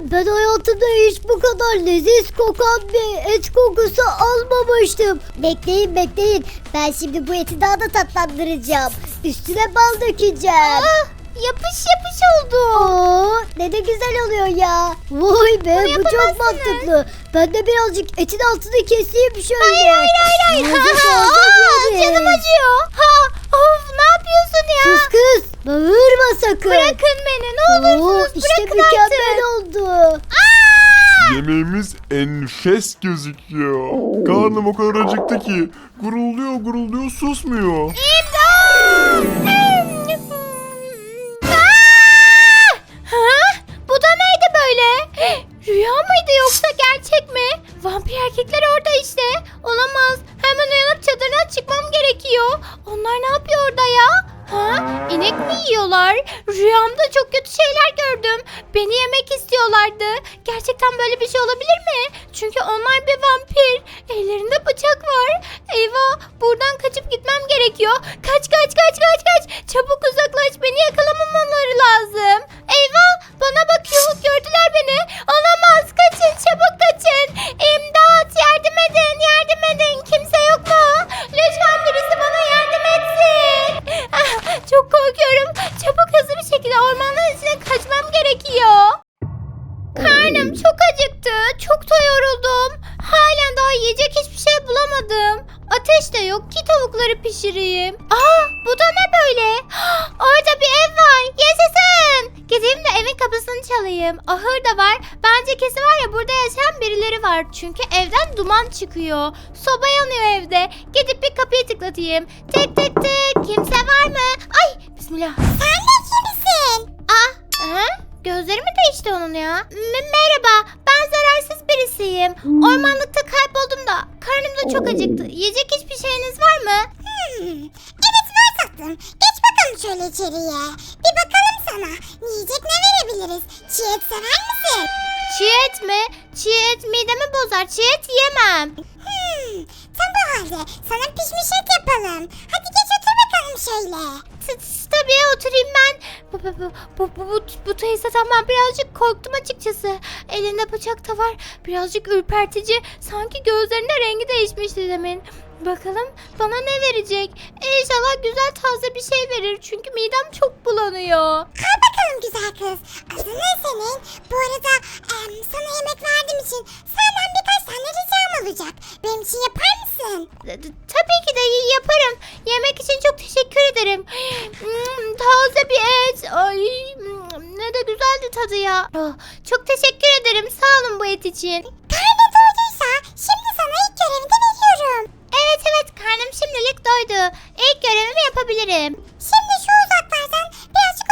ben hayatımda hiç bu kadar leziz kokan bir et kokusu almamıştım. Bekleyin bekleyin. Ben şimdi bu eti daha da tatlandıracağım. Üstüne bal dökeceğim. Yapış yapış oldu. Oo, ne de güzel oluyor ya. Vay be Bunu bu çok mantıklı. Ben de birazcık etin altını keseyim şöyle. Hayır hayır hayır. Fazla Aa, canım acıyor. Ha, of ne yapıyorsun ya? Bağırma sakın. Bırakın beni ne Oo, olursunuz işte bırakın mükemmel artık. oldu. Yemeğimiz enfes gözüküyor. Karnım o kadar acıktı ki. Gurulduyor gurulduyor susmuyor. Aa! Ha? Bu da neydi böyle? Rüya mıydı yoksa gerçek mi? Vampir erkekler orada işte. Olamaz. Hemen uyanıp çadırdan çıkmam gerekiyor. Onlar ne yapıyor orada ya? Ha? İnek mi yiyorlar? Rüyamda çok kötü şeyler gördüm. Beni yemek istiyorlardı. Gerçekten böyle bir şey olabilir mi? Çünkü onlar bir vampir. Ellerinde bıçak var. Eyvah buradan kaçıp gitmem gerekiyor. Kaç kaç kaç kaç kaç. Çabuk uzaklaş beni yakalamamaları lazım. Eyvah bana bakıyor gördüler beni. Olamaz kaçın çabuk kaçın. İmdat yardım edin yardım edin. Kimse yok mu? Lütfen birisi bana. Ah, çok korkuyorum. Çabuk hızlı bir şekilde ormanların içine kaçmam gerekiyor. Karnım çok acıktı. Çok da yoruldum. Halen daha yiyecek hiçbir şey bulamadım. Ateş de yok ki tavukları pişireyim. Aa bu da ne böyle? Orada bir ev var. Yaşasın. Gideyim de evin kapısını çalayım. Ahır da var. Bence kesin var ya burada yaşayan birileri var. Çünkü evden duman çıkıyor. Soba yanıyor evde. Gidip bir kapıyı tıklatayım. Tık tık tık. Kimse var mı? Ay bismillah. Sen de kimsin? Aa. Hı? Gözleri mi değişti onun ya? M- merhaba, ben zararsız birisiyim. Ormanlıkta kayboldum da karnım da çok acıktı. Yiyecek hiçbir şeyiniz var mı? Hmm, evet var tatlım. Geç bakalım şöyle içeriye. Bir bakalım sana. Yiyecek ne verebiliriz? Çiğ et sever misin? Çiğ et mi? Çiğ et midemi bozar. Çiğ et yemem. Hmm, tam bu halde sana pişmiş et yapalım. Hadi geç otur bakalım şöyle. Tabii oturayım ben. Bu, bu, bu, bu, bu, bu, bu teyzeden ben birazcık korktum açıkçası. Elinde bıçak da var. Birazcık ürpertici. Sanki gözlerinde rengi değişmişti demin. Bakalım bana ne verecek? İnşallah güzel taze bir şey verir. Çünkü midem çok bulanıyor. Güzel kız. Adın ne senin? Bu arada em, sana yemek verdiğim için senden birkaç tane ricam olacak. Benim için yapar mısın? Tabii ki de yaparım. Yemek için çok teşekkür ederim. Hmm, Taze bir et. Ay hmm, ne de güzeldi tadı ya. Oh, Çok teşekkür ederim. Sağ olun bu et için. Karnı doyduysa şimdi sana ilk görevini veriyorum. Evet evet karnım şimdilik doydu. İlk görevimi yapabilirim. Şimdi şu uzaklardan birazcık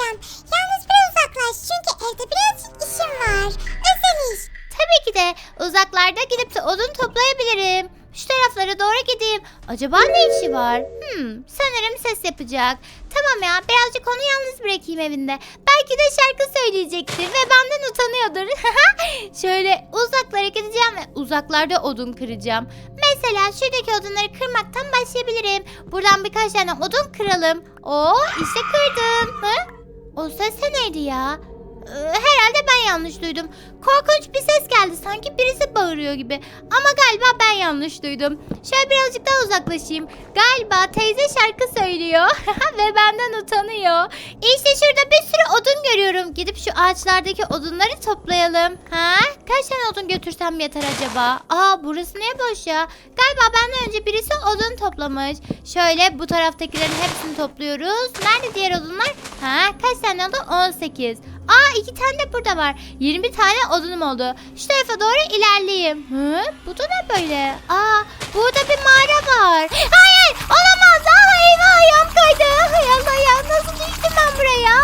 isteyeceğim. Yalnız biraz uzaklaş çünkü evde birazcık işim var. Özel iş. Tabii ki de uzaklarda gidip de odun toplayabilirim. Şu taraflara doğru gideyim. Acaba ne işi var? Hmm, sanırım ses yapacak. Tamam ya birazcık onu yalnız bırakayım evinde. Belki de şarkı söyleyecektir ve benden utanıyordur. Şöyle uzaklara gideceğim ve uzaklarda odun kıracağım. Mesela şuradaki odunları kırmaktan başlayabilirim. Buradan birkaç tane odun kıralım. Oo işte kırdım. Hı? O ses de neydi ya? Ee, Herhalde ben yanlış duydum. Korkunç bir ses geldi sanki birisi bağırıyor gibi. Ama galiba ben yanlış duydum. Şöyle birazcık daha uzaklaşayım. Galiba teyze şarkı söylüyor ve benden utanıyor. İşte şurada bir sürü odun görüyorum. Gidip şu ağaçlardaki odunları toplayalım. Ha? Kaç tane odun götürsem yeter acaba? Aa burası niye boş ya? Galiba benden önce birisi odun toplamış. Şöyle bu taraftakilerin hepsini topluyoruz. Nerede diğer odunlar? Ha kaç tane oldu? 18. Aa iki tane de burada var. 20 tane odunum oldu. Şu tarafa doğru ilerleyeyim. Hı? Bu da ne böyle? Aa burada bir mağara var. Hayır olamaz. Aa eyvah ayağım kaydı. Hay Allah ya nasıl düştüm ben buraya?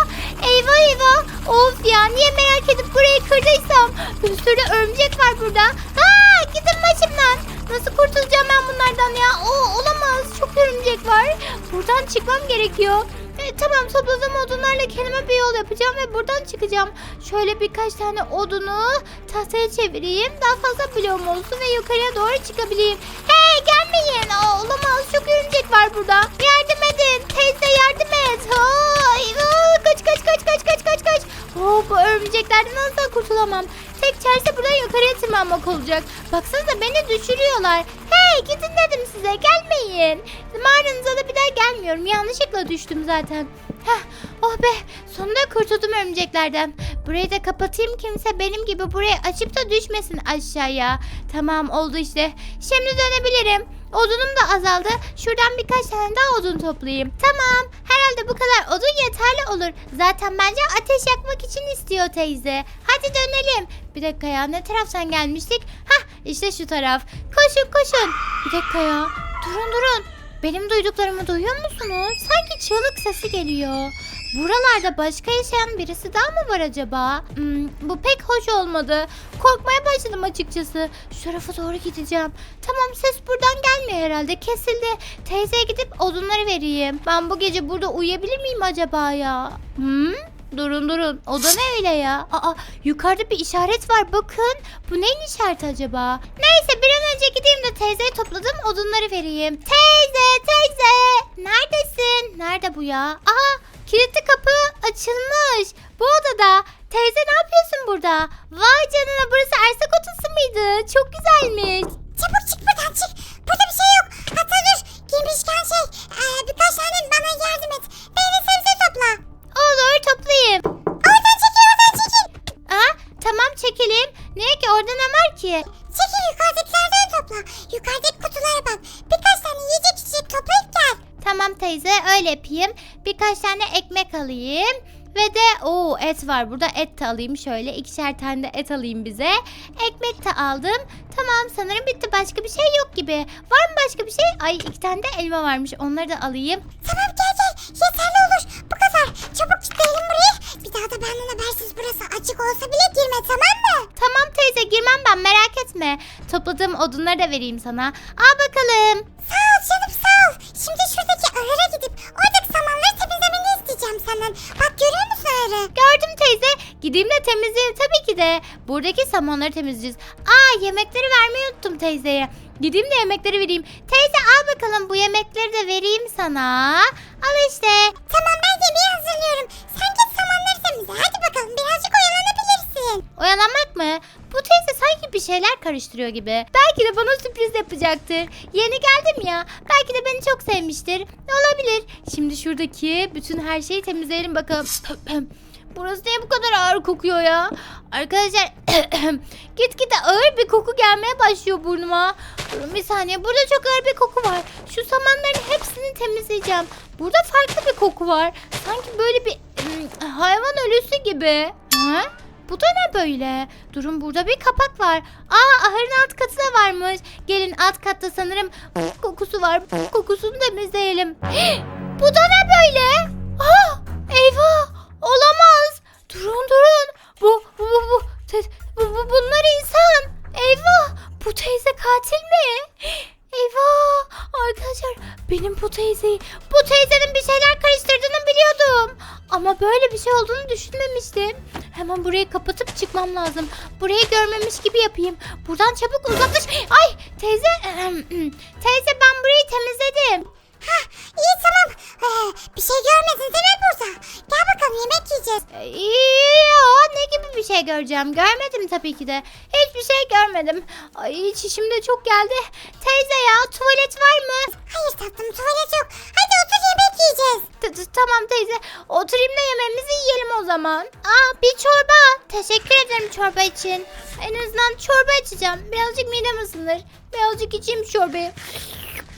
Eyvah eyvah. Of ya niye merak edip burayı kırdıysam. Bir sürü örümcek var burada. Aa gidin başımdan. Nasıl kurtulacağım ben bunlardan ya? Oo, olamaz. Çok örümcek var. Buradan çıkmam gerekiyor. Yapacağım ve buradan çıkacağım. Şöyle birkaç tane odunu tahtaya çevireyim. Daha fazla bloğum olsun ve yukarıya doğru çıkabileyim. Hey gelmeyin. Aa, olamaz çok örümcek var burada. Yardım edin. Teyze yardım et. Ay, kaç kaç kaç kaç kaç kaç kaç. Oh bu örümceklerden asla kurtulamam. Tek çaresi buradan yukarıya tırmanmak olacak. Baksanıza beni düşürüyorlar. Hey gidin dedim size gelmeyin. Mağaranıza da bir daha gelmiyorum. Yanlışlıkla düştüm zaten. Heh, oh be sonunda kurtuldum örümceklerden. Burayı da kapatayım kimse benim gibi burayı açıp da düşmesin aşağıya. Tamam oldu işte. Şimdi dönebilirim. Odunum da azaldı. Şuradan birkaç tane daha odun toplayayım. Tamam. Herhalde bu kadar odun yeterli olur. Zaten bence ateş yakmak için istiyor teyze. Hadi dönelim. Bir dakika ya ne taraftan gelmiştik? Hah işte şu taraf. Koşun koşun. Bir dakika ya. Durun durun. Benim duyduklarımı duyuyor musunuz? Sanki çığlık sesi geliyor. Buralarda başka yaşayan birisi daha mı var acaba? Hmm, bu pek hoş olmadı. Korkmaya başladım açıkçası. Şu tarafa doğru gideceğim. Tamam ses buradan gelmiyor herhalde. Kesildi. Teyzeye gidip odunları vereyim. Ben bu gece burada uyuyabilir miyim acaba ya? Hmm? Durun durun. O da ne öyle ya? Aa yukarıda bir işaret var bakın. Bu neyin işareti acaba? Neyse bir an önce gideyim de teyzeye topladım odunları vereyim. Teyze teyze. Neredesin? Nerede bu ya? Aa kilitli kapı açılmış. Bu odada. Teyze ne yapıyorsun burada? Vay canına burası erzak odası mıydı? Çok güzelmiş. Çabuk çık buradan çık. Burada bir şey yok. Hatta dur. Girmişken şey e, birkaç tane bana yardım et. Beni sebze topla. Olur toplayayım. Oradan çekil oradan çekil. Aa tamam çekelim. Niye ki orada ne var ki? Çekil yukarıdakilerden topla. Yukarıdaki kutulara bak. Birkaç tane yiyecek. Tamam teyze öyle yapayım. Birkaç tane ekmek alayım. Ve de o et var burada et de alayım şöyle ikişer tane de et alayım bize. Ekmek de aldım. Tamam sanırım bitti başka bir şey yok gibi. Var mı başka bir şey? Ay iki tane de elma varmış onları da alayım. Tamam gel gel. Yeterli olur. Bu kadar. Çabuk kilitleyelim burayı. Bir daha da benden habersiz burası açık olsa bile girme tamam mı? Tamam teyze girmem ben merak etme. Topladığım odunları da vereyim sana. Al bakalım. Sağ ol canım sağ ol. Şimdi şuradaki ahıra gidip oradaki samanları temizlemeni isteyeceğim senden. Bak görüyor musun ahırı? Gördüm teyze. Gideyim de temizleyeyim tabii ki de. Buradaki samanları temizleyeceğiz. Aa yemekleri vermeyi unuttum teyzeye. Gideyim de yemekleri vereyim. Teyze al bakalım bu yemekleri de vereyim sana. Al işte. Tamam ben yemeği hazırlıyorum. Sen git samanları temizle. Hadi bakalım birazcık oyalanabilirsin. Oyalanmak mı? Bu teyze sanki bir şeyler karıştırıyor gibi. Belki de bana sürpriz yapacaktır. Yeni geldim ya. Belki de beni çok sevmiştir. Olabilir. Şimdi şuradaki bütün her şeyi temizleyelim bakalım. Burası niye bu kadar ağır kokuyor ya? Arkadaşlar gitgide ağır bir koku gelmeye başlıyor burnuma. Durun bir saniye. Burada çok ağır bir koku var. Şu samanların hepsini temizleyeceğim. Burada farklı bir koku var. Sanki böyle bir ım, hayvan ölüsü gibi. Ha? Bu da ne böyle? Durun burada bir kapak var. Aa ahırın alt katı da varmış. Gelin alt katta sanırım kokusu var. Kokusunu temizleyelim. Bu da ne böyle? Aa eyvah olamaz. Durun durun. Bu bu bu bu, bu, bu bunlar insan. Eyvah bu teyze katil mi? Eyvah arkadaşlar benim bu teyzeyi bu teyzenin bir şeyler karıştırdığını biliyordum. Ama böyle bir şey olduğunu düşünmemiştim. Hemen burayı kapatıp çıkmam lazım. Burayı görmemiş gibi yapayım. Buradan çabuk uzaklaş. Ay teyze teyze ben burayı temizledim. Hah iyi tamam. Ee, bir şey görmedin değil mi burada? Gel bakalım yemek yiyeceğiz. Yok ne gibi bir şey göreceğim. Görmedim tabii ki de. Hiçbir şey görmedim. Ay çişim de çok geldi. Teyze ya tuvalet var mı? Hayır tatlım tuvalet t- Tamam teyze. Oturayım da yemeğimizi yiyelim o zaman. Aa bir çorba. Teşekkür ederim çorba için. En azından çorba içeceğim. Birazcık midem ısınır. Birazcık içeyim çorbayı.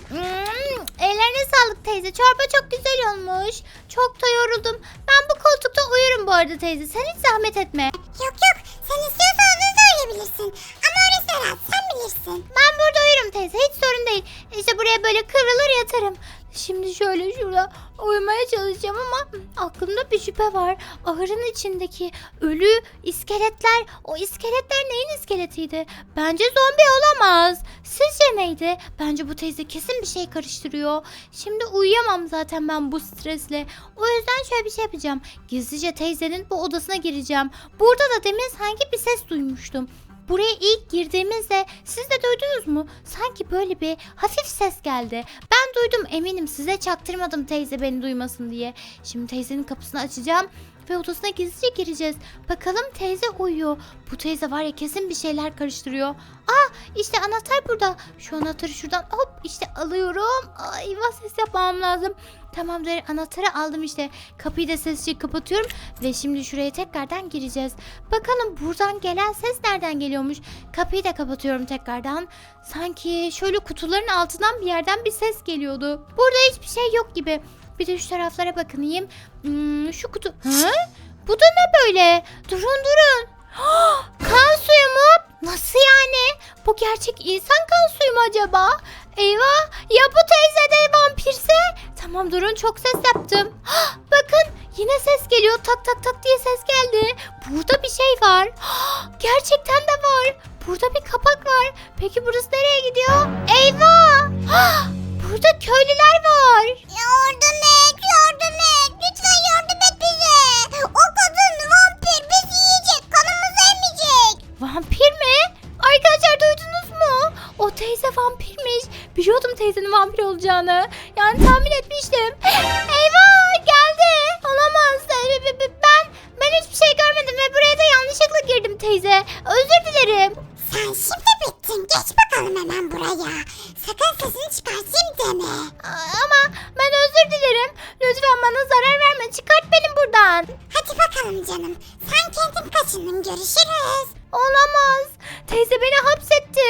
Hmm, ellerine sağlık teyze. Çorba çok güzel olmuş. Çok da yoruldum. Ben bu koltukta uyurum bu arada teyze. Sen hiç zahmet etme. Yok yok sen istiyorsan onu da uyuyabilirsin. Ama orası rahat sen bilirsin. Ben burada uyurum teyze. Hiç sorun değil. İşte buraya böyle kıvrılır yatarım. Şimdi şöyle şurada uyumaya çalışacağım ama aklımda bir şüphe var. Ahırın içindeki ölü iskeletler, o iskeletler neyin iskeletiydi? Bence zombi olamaz. Sizce neydi? Bence bu teyze kesin bir şey karıştırıyor. Şimdi uyuyamam zaten ben bu stresle. O yüzden şöyle bir şey yapacağım. Gizlice teyzenin bu odasına gireceğim. Burada da demin sanki bir ses duymuştum. Buraya ilk girdiğimizde siz de duydunuz mu? Sanki böyle bir hafif ses geldi. Ben duydum eminim size çaktırmadım teyze beni duymasın diye. Şimdi teyzenin kapısını açacağım ve odasına gizlice gireceğiz. Bakalım teyze uyuyor. Bu teyze var ya kesin bir şeyler karıştırıyor. Aa işte anahtar burada. Şu anahtarı şuradan hop işte alıyorum. Ay eyvah ses yapmam lazım. Tamamdır anahtarı aldım işte. Kapıyı da sessizce kapatıyorum. Ve şimdi şuraya tekrardan gireceğiz. Bakalım buradan gelen ses nereden geliyormuş. Kapıyı da kapatıyorum tekrardan. Sanki şöyle kutuların altından bir yerden bir ses geliyordu. Burada hiçbir şey yok gibi. Bir de şu taraflara bakınayım. Hmm, şu kutu... Hı? Bu da ne böyle? Durun durun. kan suyu mu? Nasıl yani? Bu gerçek insan kan suyu mu acaba? Eyvah ya bu teyze de vampirse? Tamam durun çok ses yaptım. Bakın yine ses geliyor tak tak tak diye ses geldi. Burada bir şey var. Gerçekten de var. Burada bir kapak var. Peki burası nereye gidiyor? Eyvah! Burada köylüler var. Yardım et, yardım et. Lütfen yardım et bize. O kadın vampir bizi yiyecek, kanımızı emecek. Vampir mi? Arkadaşlar duydunuz mu? O teyze vampirmiş. Biliyordum teyzenin vampir olacağını. Yani tahmin etmiştim. Eyvah geldi. Olamaz. Ee, Ben ben hiçbir şey görmedim ve buraya da yanlışlıkla girdim teyze. Özür dilerim. Sen şimdi bittin. Geç bakalım hemen buraya. Sakın sesini çıkartayım deme. Aa, Ama ben özür dilerim. Lütfen bana zarar verme. Çıkart beni buradan. Hadi bakalım canım. Sen kendin kaçındın. Görüşürüz. Olamaz. Teyze beni hapsetti.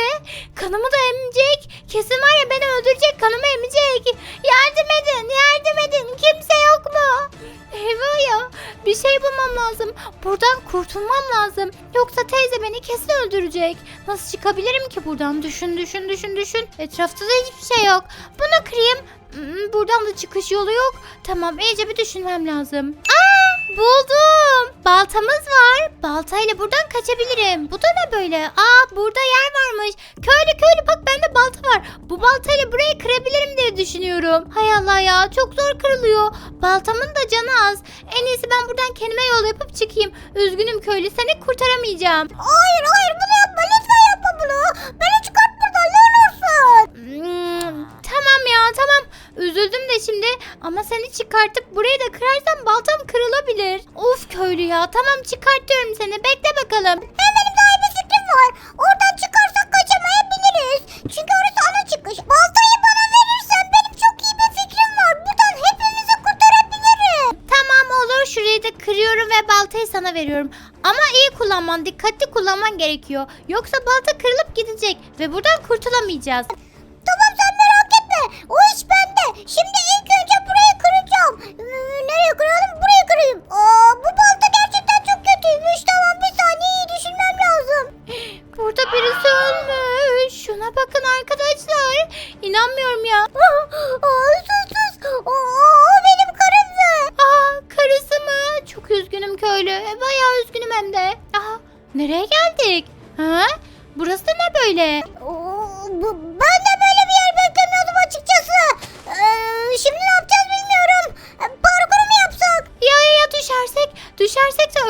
Kanımı da emecek. Kesin var ya beni öldürecek. Kanımı emecek. Yardım edin. Yardım edin. Kimse yok mu? Eyvah ya. Bir şey bulmam lazım. Buradan kurtulmam lazım. Yoksa teyze beni kesin öldürecek. Nasıl çıkabilirim ki buradan? Düşün düşün düşün düşün. Etrafta da hiçbir şey yok. Bunu kırayım. Hmm, Buradan da çıkış yolu yok. Tamam iyice bir düşünmem lazım. Aa buldum. Baltamız var. Baltayla buradan kaçabilirim. Bu da ne böyle? Aa burada yer varmış. Köylü köylü bak bende balta var. Bu baltayla burayı kırabilirim diye düşünüyorum. Hay Allah ya çok zor kırılıyor. Baltamın da canı az. En iyisi ben buradan kendime yol yapıp çıkayım. Üzgünüm köylü seni kurtaramayacağım. Hayır hayır ama seni çıkartıp burayı da kırarsam baltam kırılabilir. Of köylü ya tamam çıkartıyorum seni bekle bakalım. Hem benim daha iyi bir fikrim var. Oradan çıkarsak kaçamayabiliriz. Çünkü orası ana çıkış. Baltayı bana verirsen benim çok iyi bir fikrim var. Buradan hepimizi kurtarabilirim. Tamam olur şurayı da kırıyorum ve baltayı sana veriyorum. Ama iyi kullanman dikkatli kullanman gerekiyor. Yoksa balta kırılıp gidecek ve buradan kurtulamayacağız. Tamam sen merak etme. O iş bende. Şimdi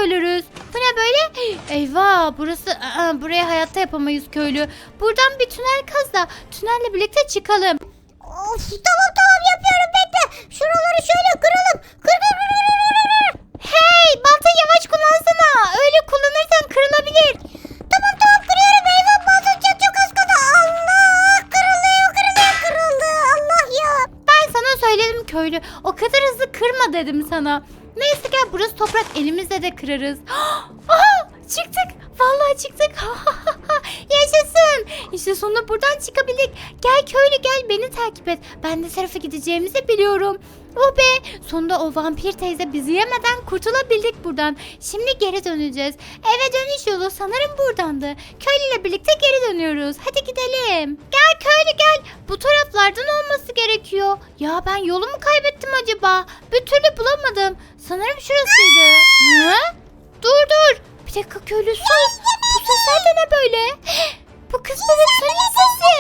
ölürüz. Bu ne böyle? Eyvah burası aa, buraya hayatta yapamayız köylü. Buradan bir tünel kaz da tünelle birlikte çıkalım. Of tamam tamam yapıyorum bekle. Şuraları şöyle kıralım. Kır kır kır kır kır kır. Hey balta yavaş kullansana. Öyle kullanırsan kırılabilir. Tamam tamam kırıyorum. Eyvah basınca çok az kaldı. Allah kırılıyor kırılıyor kırıldı. Allah ya. Ben sana söyledim köylü. O kadar hızlı kırma dedim sana. Gel burası toprak elimizle de kırarız. Aha çıktık. Vallahi çıktık. Yaşasın. İşte sonunda buradan çıkabildik. Gel köylü gel beni takip et. Ben de tarafa gideceğimizi biliyorum. Oh be sonunda o vampir teyze bizi yemeden kurtulabildik buradan. Şimdi geri döneceğiz. Eve dönüş yolu sanırım buradandı. Köylüyle birlikte geri dönüyoruz. Hadi gidelim. Gel köylü gel. Bu taraflardan olması gerekiyor. Ya ben yolumu kaybettim acaba? Bir türlü bulamadım. Sanırım şurasıydı. Hı? Dur dur. Bir dakika köylü sus. Bu sesler de ne böyle? Kız bebek senin sesi.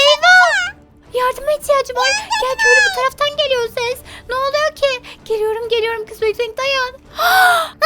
Eyvah. Yardıma ihtiyacı var. Gel köylü bu taraftan geliyor ses. Ne oluyor ki? Geliyorum geliyorum kız bebek dayan.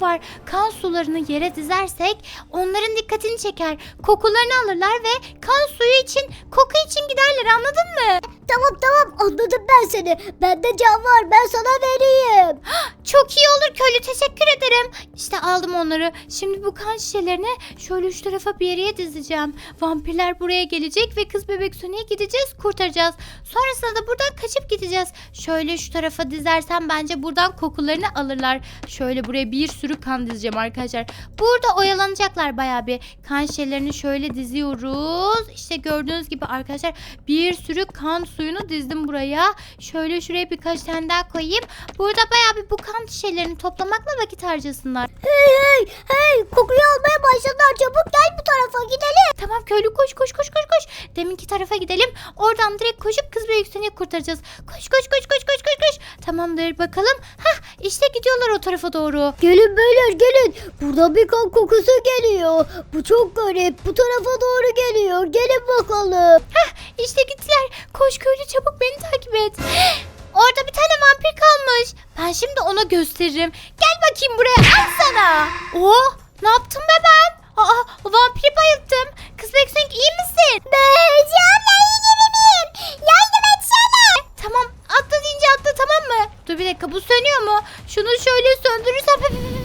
var. Kan sularını yere dizersek onların dikkatini çeker. Kokularını alırlar ve kan suyu için koku için giderler anladın mı? Tamam tamam anladım ben seni. Bende can var ben sana vereyim. Çok iyi olur köylü teşekkür ederim. İşte aldım onları. Şimdi bu kan şişelerini şöyle üç tarafa bir yere dizeceğim. Vampirler buraya gelecek ve kız bebek Sony'e gideceğiz kurtaracağız. Sonrasında da buradan kaçıp gideceğiz. Şöyle şu tarafa dizersem bence buradan kokularını alırlar. Şöyle buraya bir sürü kan dizeceğim arkadaşlar. Burada oyalanacaklar bayağı bir. Kan şişelerini şöyle diziyoruz. İşte gördüğünüz gibi arkadaşlar bir sürü kan suyunu dizdim buraya. Şöyle şuraya birkaç tane daha koyayım. Burada bayağı bir bu kan şişelerini toplamakla vakit harcasınlar. Hey hey hey kokuyu almaya başladılar çabuk gel bu tarafa gidelim. Tamam köylü koş koş koş koş koş. Deminki tarafa gidelim. Oradan direkt koşup kız ve yükseni kurtaracağız. Koş koş koş koş koş koş koş. Tamamdır bakalım. Hah işte gidiyorlar o tarafa doğru. Gelin beyler gelin. Burada bir kan kokusu geliyor. Bu çok garip. Bu tarafa doğru geliyor. Gelin bakalım. Hah işte gittiler. Koş köylü çabuk beni takip et. Orada bir tane vampir kalmış. Ben şimdi ona gösteririm. Gel bakayım buraya al sana. Oh ne yaptım be ben? Aa vampiri bayılttım. Kız Beksenk iyi misin? Beyci abla iyi gibi miyim? Yardım etsene. Tamam atla deyince atla tamam mı? Dur bir dakika bu sönüyor mu? Şunu şöyle söndürürsem.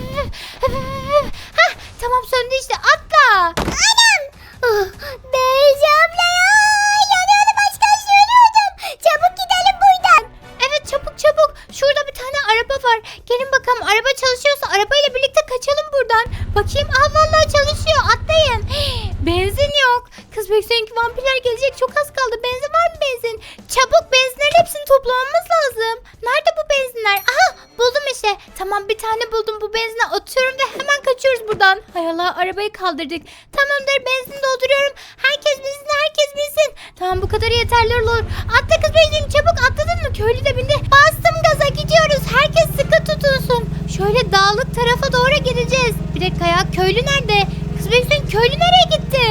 Araba var. Gelin bakalım araba çalışıyorsa arabayla birlikte kaçalım buradan. Bakayım aa vallahi çalışıyor atlayın. Benzin yok. Kız bekleyin vampirler gelecek çok az kaldı. Benzin var mı benzin? Çabuk benzinlerin hepsini toplamamız lazım. Nerede bu benzinler? Aha buldum işte. Tamam bir tane buldum bu benzine atıyorum ve hemen kaçıyoruz buradan. Hay Allah arabayı kaldırdık. Tamamdır benzin dolduruyorum. Herkes binsin herkes binsin. Tamam bu kadar yeterli olur. Atla kız benzin çabuk atladın mı? Köylü de bindi. Bastım gidiyoruz. Herkes sıkı tutunsun. Şöyle dağlık tarafa doğru gideceğiz. Bir dakika ya köylü nerede? Kız benzin köylü nereye gitti?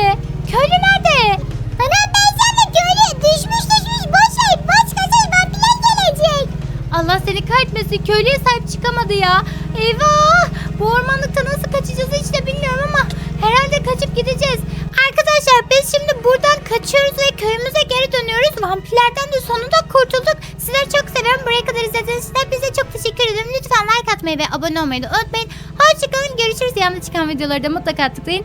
Köylü nerede? Beyci abla köylü düşmüş düşmüş. Boş ver. Boş kaçış vampirler gelecek. Allah seni kahretmesin köylüye sahip çıkamadı ya. Eyvah! Bu ormanlıkta nasıl kaçacağız hiç de bilmiyorum ama herhalde kaçıp gideceğiz. Arkadaşlar biz şimdi buradan kaçıyoruz ve köyümüze geri dönüyoruz. Vampirlerden de sonunda kurtulduk. Sizleri çok seviyorum. Buraya kadar izlediğiniz için hepinize çok teşekkür ederim. Lütfen like atmayı ve abone olmayı da unutmayın. Hoşçakalın. Görüşürüz. Yanında çıkan videoları da mutlaka tıklayın.